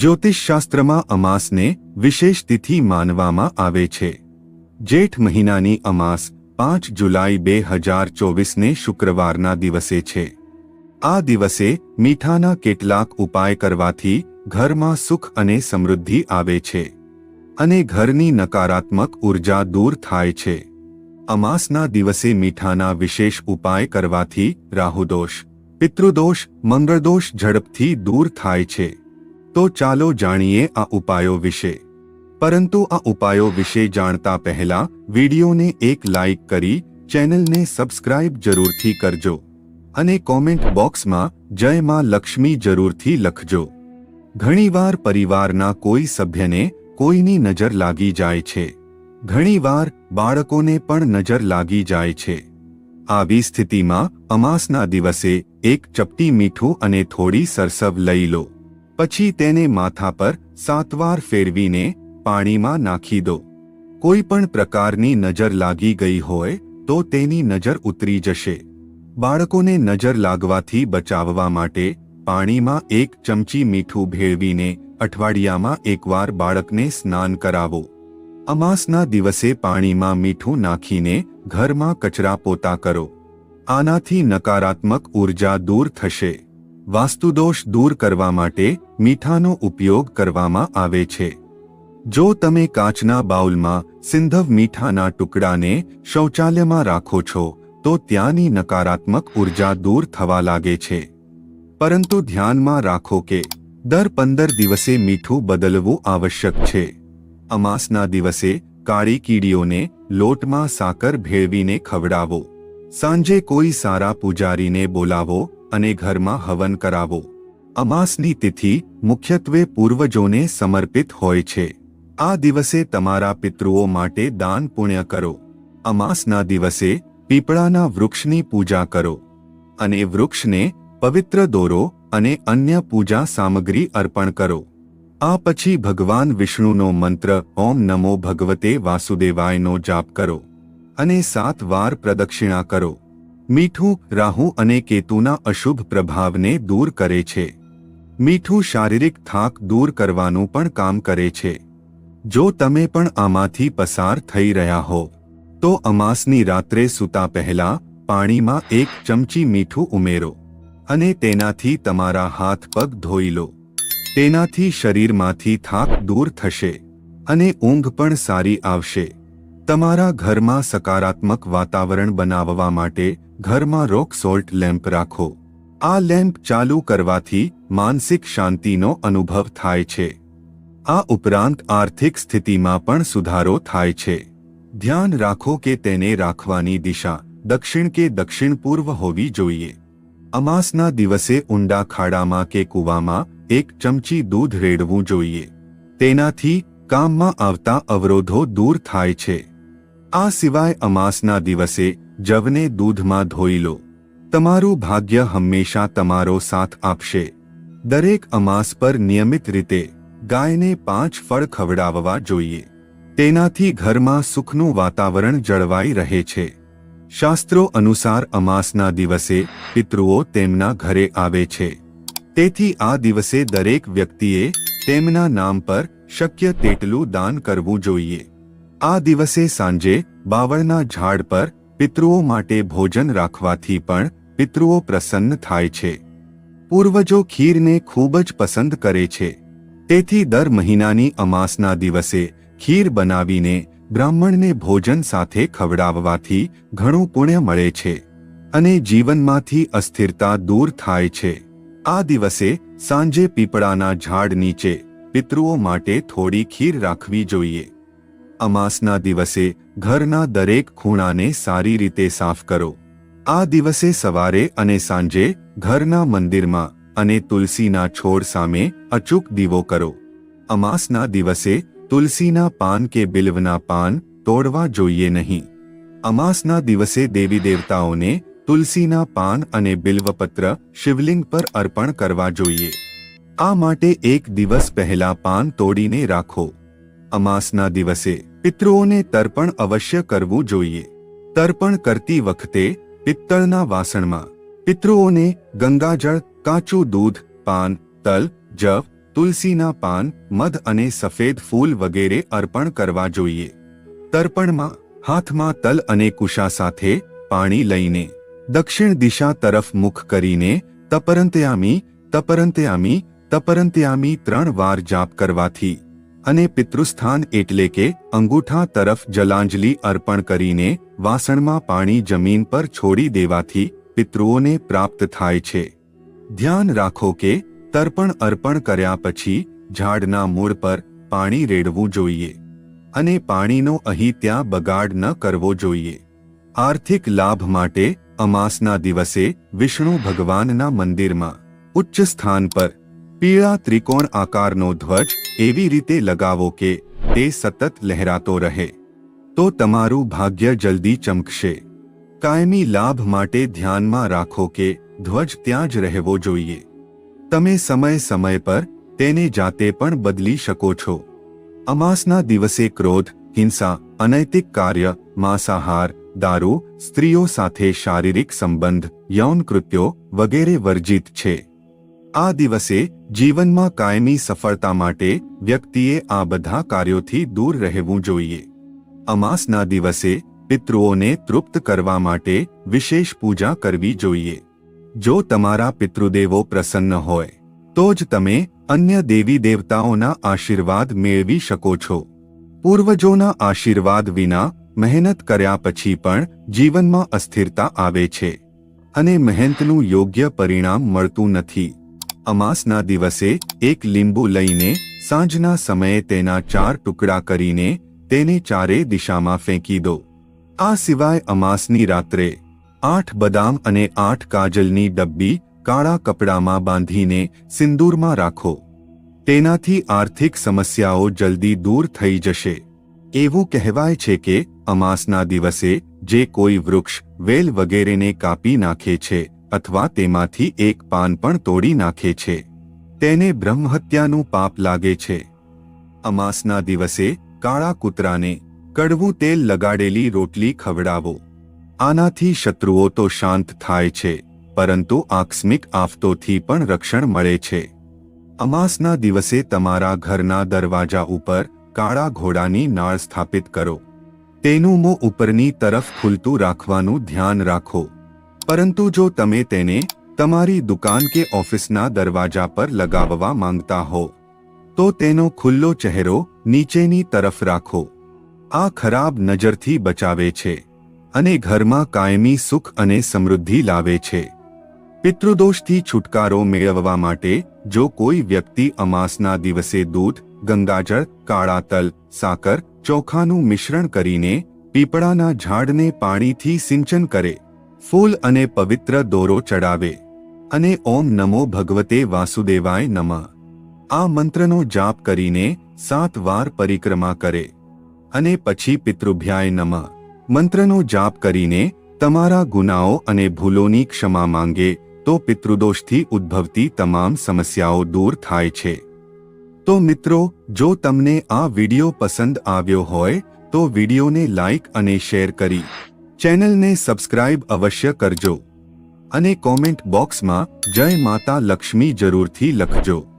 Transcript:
જ્યોતિષશાસ્ત્રમાં અમાસને વિશેષ તિથિ માનવામાં આવે છે. જેઠ મહિનાની અમાસ પાંચ જુલાઈ બે હજાર ચોવીસને શુક્રવારના દિવસે છે. આ દિવસે મીઠાના કેટલાક ઉપાય કરવાથી ઘરમાં સુખ અને સમૃદ્ધિ આવે છે. અને ઘરની નકારાત્મક ઊર્જા દૂર થાય છે. અમાસના દિવસે મીઠાના વિશેષ ઉપાય કરવાથી રાહુદોષ, પિતૃદોષ, મંગળદોષ ઝડપથી દૂર થાય છે. તો ચાલો જાણીએ આ ઉપાયો વિશે. પરંતુ આ ઉપાયો વિશે જાણતા પહેલા વિડીયોને એક લાઇક કરી ચેનલને સબસ્ક્રાઇબ જરૂરથી કરજો અને કોમેન્ટ બોક્સમાં જય માં લક્ષ્મી જરૂરથી લખજો. ઘણીવાર પરિવારના કોઈ સભ્યને કોઈની નજર લાગી જાય છે. ઘણીવાર બાળકોને પણ નજર લાગી જાય છે. આવી સ્થિતિમાં અમાસના દિવસે એક ચપટી મીઠું અને થોડી સરસવ લઈ લો. પછી તેને માથા પર સાત વાર ફેરવીને પાણીમાં નાખી દો. કોઈ પણ પ્રકારની નજર લાગી ગઈ હોય તો તેની નજર ઉતરી જશે. બાળકોને નજર લાગવાથી બચાવવા માટે પાણીમાં એક ચમચી મીઠું ભેળવીને અઠવાડિયામાં એકવાર બાળકને સ્નાન કરાવો. અમાસના દિવસે પાણીમાં મીઠું નાખીને ઘરમાં કચરા પોતા કરો. આનાથી નકારાત્મક ઊર્જા દૂર થશે. વાસ્તુદોષ દૂર કરવા માટે મીઠાનો ઉપયોગ કરવામાં આવે છે. જો તમે કાચના બાઉલમાં સિંધવ મીઠાના ટુકડાને શૌચાલયમાં રાખો છો, તો ત્યાંની નકારાત્મક ઊર્જા દૂર થવા લાગે છે. પરંતુ ધ્યાનમાં રાખો કે, દર પંદર દિવસે મીઠું બદલવું આવશ્યક છે. અમાસના દિવસે કાળી કીડીઓને લોટમાં સાકર ભેળવીને ખવડાવો. સાંજે કોઈ સારા પૂજારીને બોલાવો અને ઘરમાં હવન કરાવો. અમાસની તિથિ મુખ્યત્વે પૂર્વજોને સમર્પિત હોય છે. આ દિવસે તમારા પિતૃઓ માટે દાન પુણ્ય કરો. અમાસના દિવસે પીપળાના વૃક્ષની પૂજા કરો. અને વૃક્ષને પવિત્ર દોરો અને અન્ય પૂજા સામગ્રી અર્પણ કરો. આ પછી ભગવાન વિષ્ણુનો મંત્ર ઓમ નમો ભગવતે વાસુદેવાયનો જાપ કરો. અને સાત વાર પ્રદક્ષિણા કરો. મીઠું, રાહુ અને કેતુના અશુભ પ્રભાવને દૂર કરે છે. મીઠું શારીરિક થાક દૂર કરવાનું પણ કામ કરે છે. જો તમે પણ આમાંથી પસાર થઈ રહ્યા હો, તો અમાસની રાત્રે સૂતા પહેલા પાણીમાં એક ચમચી મીઠું ઉમેરો અને તેનાથી તમારા હાથ પગ ધોઈ લો. તેનાથી શરીરમાંથી થાક દૂર થશે અને ઊંઘ પણ સારી આવશે. તમારા ઘરમાં સકારાત્મક વાતાવરણ બનાવવા માટે ઘરમાં રોક સોલ્ટ લેમ્પ રાખો. આ લેમ્પ ચાલુ કરવાથી માનસિક શાંતિનો અનુભવ થાય છે. આ ઉપરાંત આર્થિક સ્થિતિમાં પણ સુધારો થાય છે. ધ્યાન રાખો કે તેને રાખવાની દિશા દક્ષિણ કે દક્ષિણ પૂર્વ હોવી જોઈએ. અમાસના દિવસે ઊંડા ખાડામાં કે કૂવામાં એક ચમચી દૂધ રેડવું જોઈએ. તેનાથી કામમાં આવતા અવરોધો દૂર થાય છે. આ સિવાય અમાસના દિવસે જવને દૂધમાં ધોઈ લો. તમારું ભાગ્ય હંમેશા તમારો સાથ આપશે. દરેક અમાસ પર નિયમિત રીતે ગાયને પાંચ ફળ ખવડાવવા જોઈએ. તેનાથી ઘરમાં સુખનું વાતાવરણ જળવાઈ રહે છે. શાસ્ત્રો અનુસાર અમાસના દિવસે પિતૃઓ તેમના ઘરે આવે છે. તેથી આ દિવસે દરેક વ્યક્તિએ તેમના નામ પર શક્ય તેટલું દાન કરવું જોઈએ. આ દિવસે સાંજે બાવળના ઝાડ પર પિતૃઓ માટે ભોજન રાખવાથી પણ પિતૃઓ પ્રસન્ન થાય છે. પૂર્વજો ખીરને ખૂબ જ પસંદ કરે છે. તેથી દર મહિનાની અમાસના દિવસે ખીર બનાવીને બ્રાહ્મણને ભોજન સાથે ખવડાવવાથી ઘણું પુણ્ય મળે છે અને જીવનમાંથી અસ્થિરતા દૂર થાય છે. આ દિવસે સાંજે પીપળાના ઝાડ નીચે પિતૃઓ માટે થોડી ખીર રાખવી જોઈએ. અમાસના દિવસે ઘરના દરેક ખૂણાને સારી રીતે સાફ કરો. આ દિવસે સવારે અને સાંજે ઘરના મંદિરમાં અને તુલસીના છોડ સામે અચૂક દીવો કરો. અમાસના દિવસે તુલસીના પાન કે બિલ્વના પાન તોડવા જોઈએ નહીં. અમાસના દિવસે દેવી દેવતાઓને તુલસીના પાન અને બિલ્વપત્ર શિવલિંગ પર અર્પણ કરવા જોઈએ. આ માટે એક દિવસ પહેલા પાન તોડીને રાખો. અમાસના દિવસે પિતૃઓને તર્પણ અવશ્ય કરવું જોઈએ. તર્પણ કરતી વખતે પિત્તળના વાસણમાં પિતૃઓને ગંગાજળ, કાચું દૂધ, પાન, તલ, જવ, તુલસીના પાન, મધ અને સફેદ ફૂલ વગેરે અર્પણ કરવા જોઈએ. તર્પણમાં હાથમાં તલ અને કુશા સાથે પાણી લઈને દક્ષિણ દિશા તરફ મુખ કરીને તપરંતયામી તપરંતયામી તપરંતયામી ત્રણ વાર જાપ કરવાથી અને પિતૃસ્થાન એટલે કે અંગૂઠા તરફ જલાંજલિ અર્પણ કરીને વાસણમાં પાણી જમીન પર છોડી દેવાથી પિતૃઓને પ્રાપ્ત થાય છે. ધ્યાન રાખો કે તર્પણ અર્પણ કર્યા પછી ઝાડના મૂળ પર પાણી રેડવું જોઈએ અને પાણીનો અહીં ત્યાં બગાડ ન કરવો જોઈએ. આર્થિક લાભ માટે અમાસના દિવસે વિષ્ણુ ભગવાનના મંદિરમાં ઉચ્ચ સ્થાન પર પીળા ત્રિકોણ આકારનો ધ્વજ એવી રીતે લગાવો કે તે સતત લહેરાતો રહે. તો તમારું ભાગ્ય જલ્દી ચમકશે. કાયમી લાભ માટે ધ્યાનમાં રાખો કે ધ્વજ ત્યાં જ રહેવો જોઈએ. તમે સમય સમય પર તેને જાતે પણ બદલી શકો છો. અમાસના દિવસે ક્રોધ, હિંસા, અનૈતિક કાર્ય, માંસાહાર, દારૂ, સ્ત્રીઓ સાથે શારીરિક સંબંધ, યૌન કૃત્યો વગેરે વર્જિત છે. આ દિવસે જીવનમાં કાયમી સફળતા માટે વ્યક્તિએ આ બધા કાર્યોથી દૂર રહેવું જોઈએ. અમાસના દિવસે પિતૃઓને તૃપ્ત કરવા માટે વિશેષ પૂજા કરવી જોઈએ. જો તમારા પિતૃદેવો પ્રસન્ન હોય, તો જ તમે અન્ય દેવી દેવતાઓના આશીર્વાદ મેળવી શકો છો. પૂર્વજોના આશીર્વાદ વિના મહેનત કર્યા પછી પણ જીવનમાં અસ્થિરતા આવે છે અને મહેનતનું યોગ્ય પરિણામ મળતું નથી. અમાસના દિવસે એક લીંબુ લઈને સાંજના સમયે તેના ચાર ટુકડા કરીને તેને ચારે દિશામાં ફેંકી દો. આ સિવાય અમાસની રાત્રે આઠ બદામ અને આઠ કાજલની ડબ્બી કાળા કપડામાં બાંધીને સિંદૂરમાં રાખો. તેનાથી આર્થિક સમસ્યાઓ જલ્દી દૂર થઈ જશે. એવું કહેવાય છે કે અમાસના દિવસે જે કોઈ વૃક્ષ વેલ વગેરેને કાપી નાખે છે અથવા તેમાંથી એક પાન પણ તોડી નાખે છે. તેને બ્રહ્મહત્યાનું પાપ લાગે છે. અમાસના દિવસે કાળા કૂતરાને કડવું તેલ લગાડેલી રોટલી ખવડાવો. આનાથી શત્રુઓ તો શાંત થાય છે, પરંતુ આકસ્મિક આફતોથી પણ રક્ષણ મળે છે. અમાસના દિવસે તમારા ઘરના દરવાજા ઉપર કાળા ઘોડાની નાળ સ્થાપિત કરો. તેનું મોં ઉપરની તરફ ખુલતું રાખવાનું ધ્યાન રાખો. પરંતુ જો તમે તેને તમારી દુકાન કે ઓફિસના દરવાજા પર લગાવવા માંગતા હો, તો તેનો ખુલ્લો ચહેરો નીચેની તરફ રાખો. આ ખરાબ નજરથી બચાવે છે અને ઘરમાં કાયમી સુખ અને સમૃદ્ધિ લાવે છે. પિતૃદોષથી છુટકારો મેળવવા માટે જો કોઈ વ્યક્તિ અમાસના દિવસે દૂધ, ગંગાજળ, કાળા તલ, સાકર, ચોખાનું મિશ્રણ કરીને પીપળાના ઝાડને પાણીથી સિંચન કરે ફૂલ અને પવિત્ર દોરો ચડાવે. અને ઓમ નમો ભગવતે વાસુદેવાય નમ. આ મંત્રનો જાપ કરીને સાત વાર પરિક્રમા કરે. અને પછી પિતૃભ્યાય નમ. મંત્રનો જાપ કરીને તમારા ગુનાઓ અને ભૂલોની ક્ષમા માંગે તો પિતૃદોષથી ઉદ્ભવતી તમામ સમસ્યાઓ દૂર થાય છે. તો મિત્રો, જો તમને આ વિડિયો પસંદ આવ્યો હોય તો વિડિયોને લાઇક અને શેર કરી ચેનલને સબસ્ક્રાઇબ અવશ્ય કરજો અને કોમેન્ટ બોક્સમાં જય માતા લક્ષ્મી જરૂરથી લખજો.